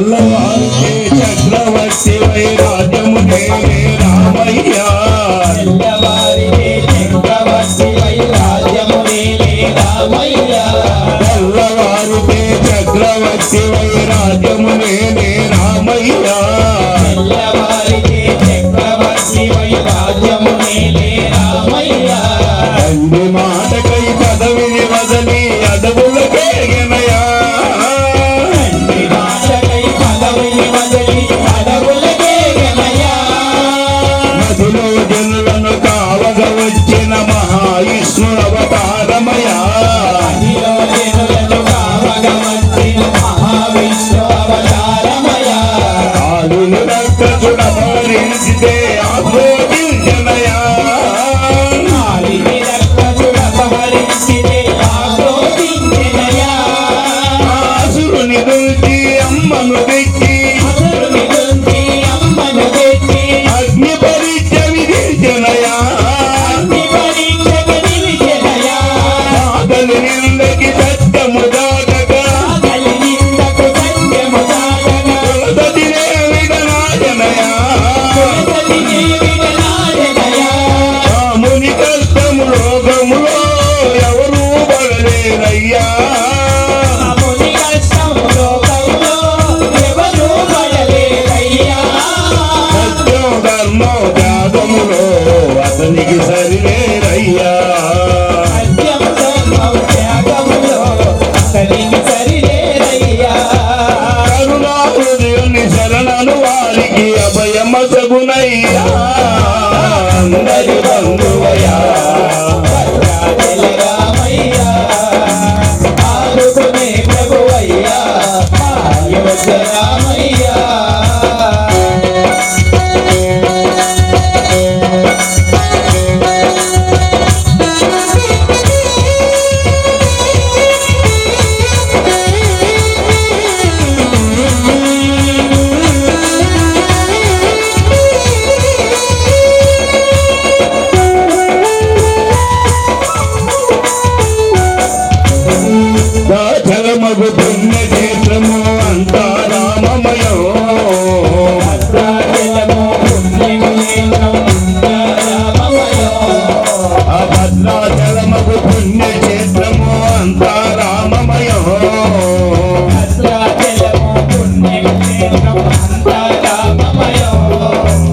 వల్లవాకే చక్రవర్తి why రాజ్యము దేవే రామయ్య వల్లవారికే చక్రవర్తి why రాజ్యము దేవే రామయ్య వల్లవారికే చక్రవర్తి why రాజ్యము దేవే రామయ్య మాట చుడపరించితే ఆభోదించనయా అసురుని దుంచి అమ్మను తెచ్చి అగ్ని పరీక్ష విధించనయా. నిందకి పెద్దము అతనికి సరిలేరయ్యా అతనికి సరిలేరయ్యా కరుణా హృదయుని శరణను వారికి అందరి బంధువయ్యా. భద్రాచల రామయ్యా. ప్రభువయ్యా. రామయ్యా. పుణ్యక్షేత్రము అంతా రామమయో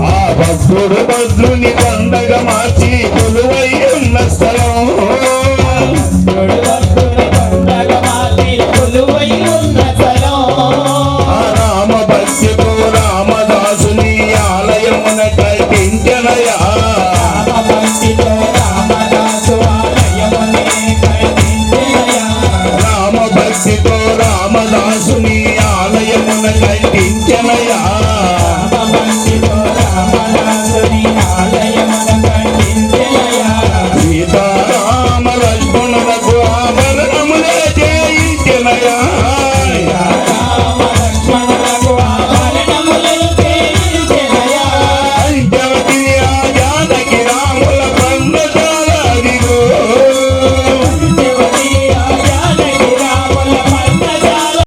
ఆ భక్తుడు పండగ మార్చి కొలువై ఉన్న స్థలం. రామ భక్తితో రామదాసుని ఆలయమున కల్పించనయా భక్తితో రామదాసుని ఆలయమున కట్టించెనయా. సీతారామ లక్ష్మణులకు ఆభరణములే చేయించనయా